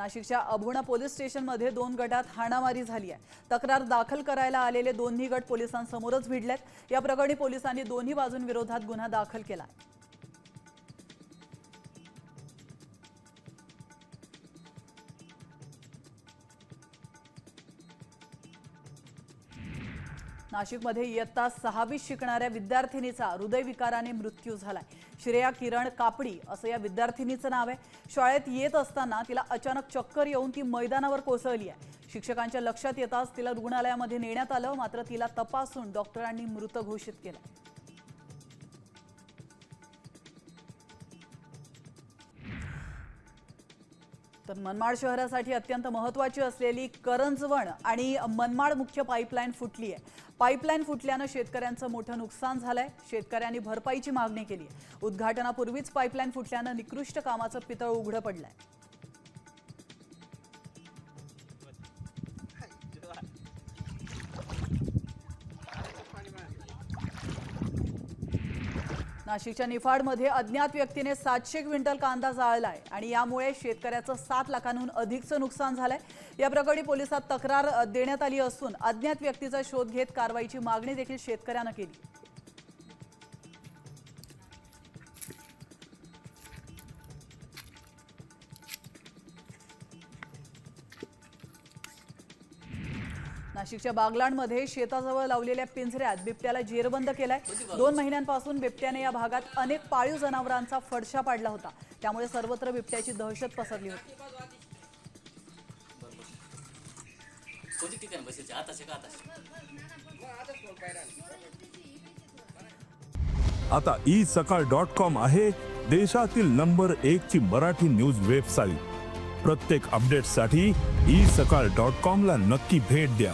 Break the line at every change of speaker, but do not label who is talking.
नाशिकच्या अभुणा पोलीस स्टेशनमध्ये दोन गटात हाणामारी झाली आहे. तक्रार दाखल करायला आलेले दोन्ही गट पोलिसांसमोरच भिडलेत. या प्रकरणी पोलिसांनी दोन्ही बाजूंविरोधात गुन्हा दाखल केला नाशिकमध्ये इयत्ता सहावीत शिकणाऱ्या विद्यार्थिनीचा हृदयविकाराने मृत्यू झालाय. श्रेया किरण कापडी असं या विद्यार्थिनीचं नाव आहे. शाळेत येत असताना तिला अचानक चक्कर येऊन ती मैदानावर कोसळली आहे. शिक्षकांच्या लक्षात येताच तिला रुग्णालयामध्ये नेण्यात आलं मात्र तिला तपासून डॉक्टरांनी मृत घोषित केलं. तर मनमाड शहरासाठी अत्यंत महत्वाची असलेली करंजवण आणि मनमाड मुख्य पाईपलाईन फुटली आहे पाईपलाईन फुटल्यानं शेतकऱ्यांचं मोठं नुकसान झालंय. शेतकऱ्यांनी भरपाईची मागणी केली आहे उद्घाटनापूर्वीच पाईपलाईन फुटल्यानं निकृष्ट कामाचं पितळ उघडं पडलंय. नाशिकच्या निफाडमध्ये अज्ञात व्यक्तीने सातशे क्विंटल कांदा जाळलाय आणि यामुळे शेतकऱ्याचं सात लाखांहून अधिकचं नुकसान झालंय. या प्रकरणी पोलिसात तक्रार देण्यात आली असून अज्ञात व्यक्तीचा शोध घेत कारवाईची मागणी देखील शेतकऱ्यानं केली. नाशिकच्या बागलांडमध्ये शेताजवळ लावलेल्या पिंजऱ्यात बिबट्याला जेरबंद केलाय. दोन महिन्यांपासून बिबट्याने या भागात अनेक पाळीव जनावरांचा फडशा पाडला होता. त्यामुळे सर्वत्र बिबट्याची दहशत पसरली होती.
आता ई सकाळ डॉट कॉम आहे देशातील नंबर एक ची मराठी न्यूज वेबसाईट प्रत्येक अपडेटसाठी ई सकाळ डॉट कॉम ला नक्की भेट द्या.